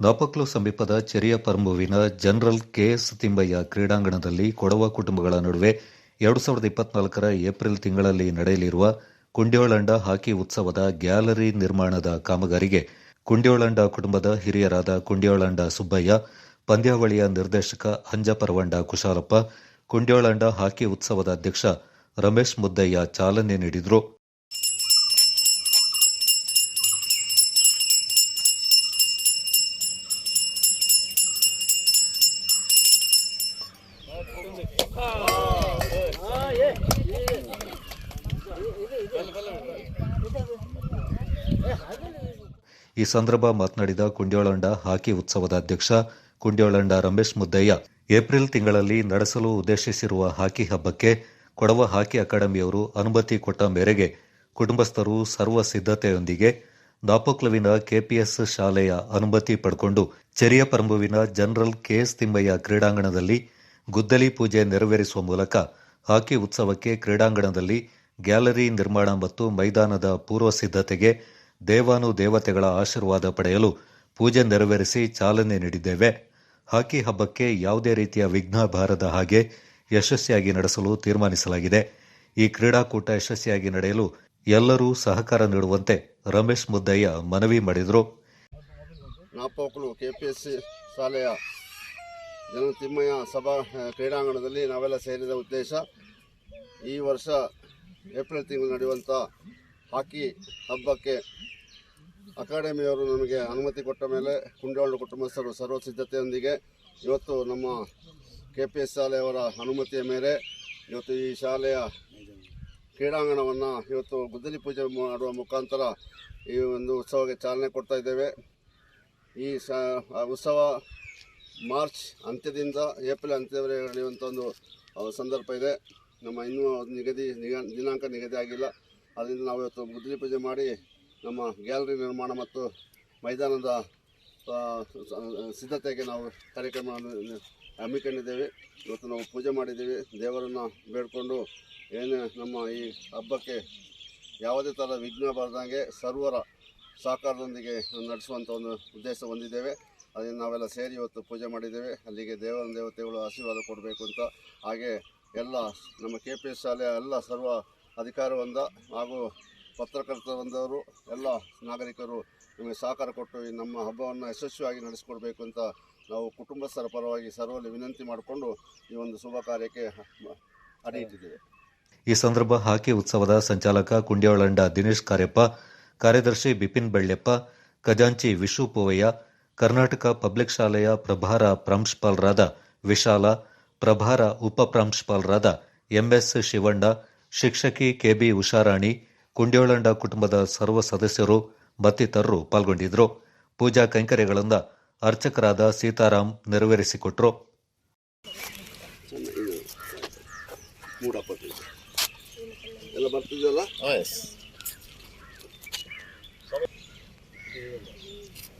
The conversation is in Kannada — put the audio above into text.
ನಾಪಕ್ಲು ಸಮೀಪದ ಚೆರಿಯ ಪರಂಬುವಿನ ಜನರಲ್ ಕೆ. ಸತಿಂಬಯ್ಯ ಕ್ರೀಡಾಂಗಣದಲ್ಲಿ ಕೊಡವ ಕುಟುಂಬಗಳ ನಡುವೆ ಎರಡು ಸಾವಿರದ ಇಪ್ಪತ್ನಾಲ್ಕರ ಏಪ್ರಿಲ್ ತಿಂಗಳಲ್ಲಿ ನಡೆಯಲಿರುವ ಕುಂಡ್ಯೋಳಂಡ ಹಾಕಿ ಉತ್ಸವದ ಗ್ಯಾಲರಿ ನಿರ್ಮಾಣದ ಕಾಮಗಾರಿಗೆ ಕುಂಡ್ಯೋಳಂಡ ಕುಟುಂಬದ ಹಿರಿಯರಾದ ಕುಂಡ್ಯೋಳಂಡ ಸುಬ್ಬಯ್ಯ, ಪಂದ್ಯಾವಳಿಯ ನಿರ್ದೇಶಕ ಅಂಜಪರವಂಡ ಕುಶಾಲಪ್ಪ, ಕುಂಡ್ಯೋಳಂಡ ಹಾಕಿ ಉತ್ಸವದ ಅಧ್ಯಕ್ಷ ರಮೇಶ್ ಮುದ್ದಯ್ಯ ಚಾಲನೆ ನೀಡಿದರು. ಈ ಸಂದರ್ಭ ಮಾತನಾಡಿದ ಕುಂಡ್ಯೋಳಂಡ ಹಾಕಿ ಉತ್ಸವದ ಅಧ್ಯಕ್ಷ ಕುಂಡ್ಯೋಳಂಡ ರಮೇಶ್ ಮುದ್ದಯ್ಯ, ಏಪ್ರಿಲ್ ತಿಂಗಳಲ್ಲಿ ನಡೆಸಲು ಉದ್ದೇಶಿಸಿರುವ ಹಾಕಿ ಹಬ್ಬಕ್ಕೆ ಕೊಡವ ಹಾಕಿ ಅಕಾಡೆಮಿಯವರು ಅನುಮತಿ ಕೊಟ್ಟ ಮೇರೆಗೆ ಕುಟುಂಬಸ್ಥರು ಸರ್ವ ಸಿದ್ಧತೆಯೊಂದಿಗೆ ದಾಪೋಕ್ಲವಿನ ಕೆಪಿಎಸ್ ಶಾಲೆಯ ಅನುಮತಿ ಪಡ್ಕೊಂಡು ಚೆರಿಯ ಪರಂಬುವಿನ ಜನರಲ್ ಕೆಎಸ್ ತಿಮ್ಮಯ್ಯ ಕ್ರೀಡಾಂಗಣದಲ್ಲಿ ಗುದ್ದಲಿ ಪೂಜೆ ನೆರವೇರಿಸುವ ಮೂಲಕ ಹಾಕಿ ಉತ್ಸವಕ್ಕೆ ಕ್ರೀಡಾಂಗಣದಲ್ಲಿ ಗ್ಯಾಲರಿ ನಿರ್ಮಾಣ ಮತ್ತು ಮೈದಾನದ ಪೂರ್ವ ಸಿದ್ಧತೆಗೆ ದೇವಾನು ದೇವತೆಗಳ ಆಶೀರ್ವಾದ ಪಡೆಯಲು ಪೂಜೆ ನೆರವೇರಿಸಿ ಚಾಲನೆ ನೀಡಿದ್ದೇವೆ. ಹಾಕಿ ಹಬ್ಬಕ್ಕೆ ಯಾವುದೇ ರೀತಿಯ ವಿಘ್ನ ಬಾರದ ಹಾಗೆ ಯಶಸ್ವಿಯಾಗಿ ನಡೆಸಲು ತೀರ್ಮಾನಿಸಲಾಗಿದೆ. ಈ ಕ್ರೀಡಾಕೂಟ ಯಶಸ್ವಿಯಾಗಿ ನಡೆಯಲು ಎಲ್ಲರೂ ಸಹಕಾರ ನೀಡುವಂತೆ ರಮೇಶ್ ಮುದ್ದಯ್ಯ ಮನವಿ ಮಾಡಿದರು. ಶಾಲೆಯ ಜನ ತಿಮ್ಮಯ್ಯ ಸಭಾ ಕ್ರೀಡಾಂಗಣದಲ್ಲಿ ನಾವೆಲ್ಲ ಸೇರಿದ ಉದ್ದೇಶ ಈ ವರ್ಷ ಏಪ್ರಿಲ್ ತಿಂಗಳು ನಡೆಯುವಂಥ ಹಾಕಿ ಹಬ್ಬಕ್ಕೆ ಅಕಾಡೆಮಿಯವರು ನಮಗೆ ಅನುಮತಿ ಕೊಟ್ಟ ಮೇಲೆ ಕುಂಡಾಳು ಕುಟುಂಬಸ್ಥರು ಸರ್ವ ಸಿದ್ಧತೆಯೊಂದಿಗೆ ಇವತ್ತು ನಮ್ಮ ಕೆ ಪಿ ಎಸ್ ಶಾಲೆಯವರ ಅನುಮತಿಯ ಮೇಲೆ ಇವತ್ತು ಈ ಶಾಲೆಯ ಕ್ರೀಡಾಂಗಣವನ್ನು ಇವತ್ತು ಗುದ್ದಲಿ ಪೂಜೆ ಮಾಡುವ ಮುಖಾಂತರ ಈ ಒಂದು ಉತ್ಸವಕ್ಕೆ ಚಾಲನೆ ಕೊಡ್ತಾ ಇದ್ದೇವೆ. ಈ ಆ ಉತ್ಸವ ಮಾರ್ಚ್ ಅಂತ್ಯದಿಂದ ಏಪ್ರಿಲ್ ಅಂತ್ಯದವರೆಗೆ ನಡೆಯುವಂಥ ಒಂದು ಸಂದರ್ಭ ಇದೆ. ನಮ್ಮ ಇನ್ನೂ ನಿಗದಿ, ನಿಗ- ದಿನಾಂಕ ನಿಗದಿ ಆಗಿಲ್ಲ. ಅದರಿಂದ ನಾವು ಇವತ್ತು ಮುದ್ರಿ ಪೂಜೆ ಮಾಡಿ ನಮ್ಮ ಗ್ಯಾಲರಿ ನಿರ್ಮಾಣ ಮತ್ತು ಮೈದಾನದ ಸಿದ್ಧತೆಗೆ ನಾವು ಕಾರ್ಯಕ್ರಮವನ್ನು ಹಮ್ಮಿಕೊಂಡಿದ್ದೇವೆ. ಇವತ್ತು ನಾವು ಪೂಜೆ ಮಾಡಿದ್ದೀವಿ. ದೇವರನ್ನು ಬೇಡಿಕೊಂಡು ಏನು ನಮ್ಮ ಈ ಹಬ್ಬಕ್ಕೆ ಯಾವುದೇ ಥರ ವಿಘ್ನ ಬರದಂಗೆ ಸರ್ವರ ಸಹಕಾರದೊಂದಿಗೆ ನಡೆಸುವಂಥ ಒಂದು ಉದ್ದೇಶ ಹೊಂದಿದ್ದೇವೆ. ಅದನ್ನು ನಾವೆಲ್ಲ ಸೇರಿ ಇವತ್ತು ಪೂಜೆ ಮಾಡಿದ್ದೇವೆ. ಅಲ್ಲಿಗೆ ದೇವರ ದೇವತೆಗಳು ಆಶೀರ್ವಾದ ಕೊಡಬೇಕು ಅಂತ. ಹಾಗೆ ಎಲ್ಲ ನಮ್ಮ ಕೆ ಪಿ ಎಸ್ ಶಾಲೆಯ ಎಲ್ಲ ಸರ್ವ ಅಧಿಕಾರ ವೃಂದ ಹಾಗೂ ಪತ್ರಕರ್ತ ಬಂದವರು ಎಲ್ಲ ನಾಗರಿಕರು ನಮಗೆ ಸಹಕಾರ ಕೊಟ್ಟು ನಮ್ಮ ಹಬ್ಬವನ್ನು ಯಶಸ್ವಿಯಾಗಿ ನಡೆಸಿಕೊಡ್ಬೇಕು ಅಂತ ನಾವು ಕುಟುಂಬಸ್ಥರ ಪರವಾಗಿ ಸರ್ವಲ್ಲಿ ವಿನಂತಿ ಮಾಡಿಕೊಂಡು ಈ ಒಂದು ಶುಭ ಕಾರ್ಯಕ್ಕೆ ಅಡಿ ಇಟ್ಟಿದ್ದೇವೆ. ಈ ಸಂದರ್ಭ ಹಾಕಿ ಉತ್ಸವದ ಸಂಚಾಲಕ ಕುಂಡ್ಯೋಳಂಡ ದಿನೇಶ್ ಕಾರ್ಯಪ್ಪ ಕಾರ್ಯದರ್ಶಿ ಬಿಪಿನ್ ಬೆಳ್ಳೆಪ್ಪ ಖಜಾಂಚಿ ವಿಶು ಪೂವಯ್ಯ ಕರ್ನಾಟಕ ಪಬ್ಲಿಕ್ ಶಾಲೆಯ ಪ್ರಭಾರ ಪ್ರಾಂಶುಪಾಲರಾದ ವಿಶಾಲ ಪ್ರಭಾರ ಉಪ ಪ್ರಾಂಶುಪಾಲರಾದ ಎಂಎಸ್ ಶಿವಣ್ಣ ಶಿಕ್ಷಕಿ ಕೆಬಿ ಉಷಾರಾಣಿ ಕುಂಡ್ಯೋಳಂಡ ಕುಟುಂಬದ ಸರ್ವ ಸದಸ್ಯರು ಮತ್ತಿತರರು ಪಾಲ್ಗೊಂಡಿದ್ದರು. ಪೂಜಾ ಕೈಂಕರ್ಯಗಳನ್ನು ಅರ್ಚಕರಾದ ಸೀತಾರಾಮ್ ನೆರವೇರಿಸಿಕೊಟ್ರು. ಎಲ್ಲ よろしく。